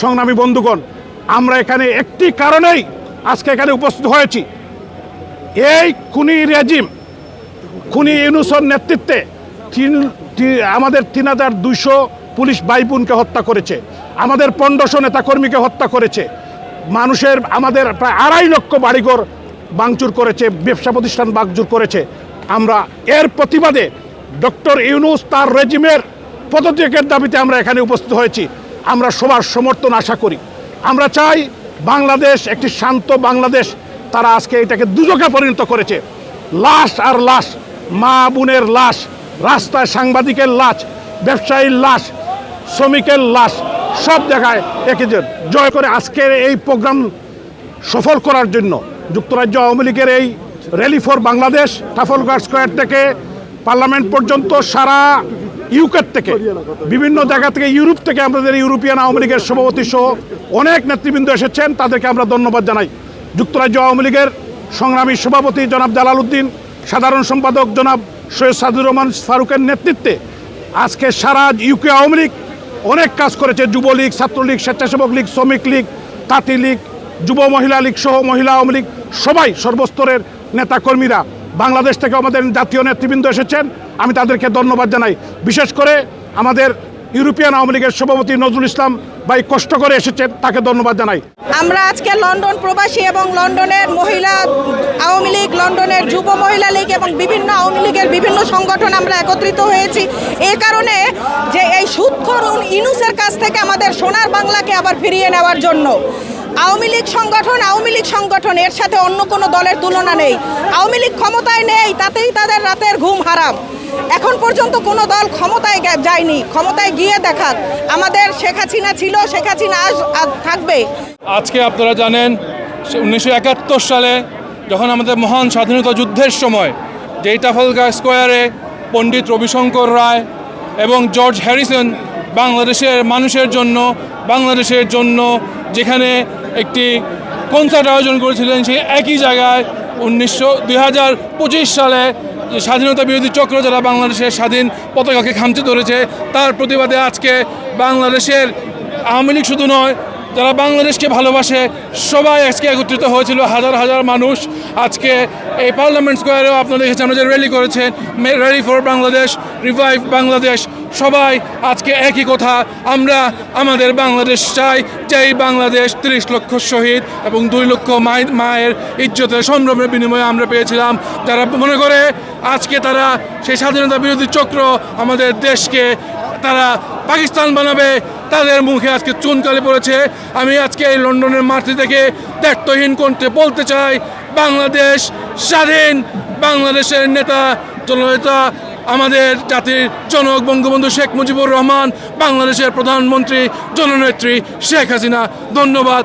সংগ্রামী বন্ধুগণ, আমরা এখানে একটি কারণেই আজকে এখানে উপস্থিত হয়েছি। এই খুনি রেজিম, খুনি ইউনুসর নেতৃত্বে তিন আমাদের তিন হাজার দুইশো পুলিশ বাইপুনকে হত্যা করেছে, আমাদের পনেরোশো নেতাকর্মীকে হত্যা করেছে, মানুষের আমাদের প্রায় আড়াই লক্ষ বাড়িঘর ভাঙচুর করেছে, ব্যবসা প্রতিষ্ঠান ভাঙচুর করেছে। আমরা এর প্রতিবাদে ডক্টর ইউনুস তার রেজিমের পদত্যাগের দাবিতে আমরা এখানে উপস্থিত হয়েছি। আমরা সবার সমর্থন আশা করি। আমরা চাই বাংলাদেশ, একটি শান্ত বাংলাদেশ, তারা আজকে এটাকে দুজকে পরিণত করেছে। লাশ আর লাশ, মা বোনের লাশ, রাস্তায় সাংবাদিকের লাশ, ব্যবসায়ীর লাশ, শ্রমিকের লাশ, সব জায়গায় একই যে জয় করে আজকের এই প্রোগ্রাম সফল করার জন্য। যুক্তরাজ্য আওয়ামী লীগের এই rally for Bangladesh Trafalgar square থেকে পার্লামেন্ট পর্যন্ত সারা ইউকের থেকে, বিভিন্ন জায়গা থেকে, ইউরোপ থেকে আমাদের ইউরোপিয়ান আওয়ামী লীগের সভাপতি সহ অনেক নেতৃবৃন্দ এসেছেন। তাদেরকে আমরা ধন্যবাদ জানাই। যুক্তরাজ্য আওয়ামী লীগের সংগ্রামী সভাপতি জনাব জালাল উদ্দিন সাধারণ সম্পাদক জনাব সৈয়দ সাদুর রহমান ফারুকের নেতৃত্বে আজকে সারা ইউকে আওয়ামী লীগ অনেক কাজ করেছে। যুবলীগ, ছাত্রলীগ, স্বেচ্ছাসেবক লীগ, শ্রমিক লীগ, তাঁতি লীগ, যুব মহিলা লীগ সহ মহিলা আওয়ামী লীগ, সবাই সর্বস্তরের নেতাকর্মীরা বাংলাদেশ থেকে আমাদের জাতীয় নেতৃবৃন্দ এসেছেন। আমি তাদেরকে ধন্যবাদ জানাই। বিশেষ করে আমাদের ইউরোপিয়ান আওয়ামী লীগের সভাপতি নজরুল ইসলাম ভাই কষ্ট করে এসেছেন তাকে ধন্যবাদ জানাই। আমরা আজকে লন্ডন প্রবাসী এবং লন্ডনের মহিলা আওয়ামী লীগ, লন্ডনের যুব মহিলা লীগ এবং বিভিন্ন আওয়ামী লীগের বিভিন্ন সংগঠন আমরা একত্রিত হয়েছি। এ কারণে যে এই সুৎখর ইনুসের কাছ থেকে আমাদের সোনার বাংলাকে আবার ফিরিয়ে নেওয়ার জন্য। আওয়ামী লীগ সংগঠন, আওয়ামী লীগ সংগঠন, এর সাথে অন্য কোনো দলের তুলনা নেই। আওয়ামী লীগ ক্ষমতায় নেই, তাতেই তাদের রাতের ঘুম হারাম। এখন পর্যন্ত কোনো দল ক্ষমতায় যায়নি, ক্ষমতায় গিয়ে দেখাক। আমাদের শেখ হাসিনা ছিল, শেখ হাসিনা আজ থাকবে। আজকে আপনারা জানেন উনিশশো একাত্তর সালে যখন আমাদের মহান স্বাধীনতা যুদ্ধের সময় যেই টাফলগার স্কোয়ারে পণ্ডিত রবিশঙ্কর রায় এবং জর্জ হ্যারিসন বাংলাদেশের মানুষের জন্য, বাংলাদেশের জন্য যেখানে একটি কনসার্ট আয়োজন করেছিলেন সেই একই জায়গায় উনিশশো দুই সালে যে স্বাধীনতা বিরোধী চক্র যারা বাংলাদেশের স্বাধীন পতাকাকে খামচে ধরেছে, তার প্রতিবাদে আজকে বাংলাদেশের আওয়ামী লীগ শুধু নয়, যারা বাংলাদেশকে ভালোবাসে, সবাই আজকে একত্রিত হয়েছিল হাজার হাজার মানুষ। আজকে এই পার্লামেন্ট স্কোয়ারেও আপনারা দেখেছেন, আমরা যে র্যালি করেছেন rally for Bangladesh revive Bangladesh সবাই আজকে একই কথা, আমরা আমাদের বাংলাদেশ চাই যেই বাংলাদেশ তিরিশ লক্ষ শহীদ এবং দুই লক্ষ মায়ের মায়ের ইজ্জতের সম্ভ্রমের বিনিময়ে আমরা পেয়েছিলাম। যারা মনে করে আজকে তারা সেই স্বাধীনতা বিরোধী চক্র আমাদের দেশকে তারা পাকিস্তান বানাবে, তাদের মুখে আজকে চুনকালি পড়েছে। আমি আজকে এই লন্ডনের মাটি থেকে দায়িত্বহীন করতে বলতে চাই বাংলাদেশ স্বাধীন। বাংলাদেশের নেতা জননেতা আমাদের জাতির জনক বঙ্গবন্ধু শেখ মুজিবুর রহমান, বাংলাদেশের প্রধানমন্ত্রী, জননেত্রী শেখ হাসিনা। ধন্যবাদ।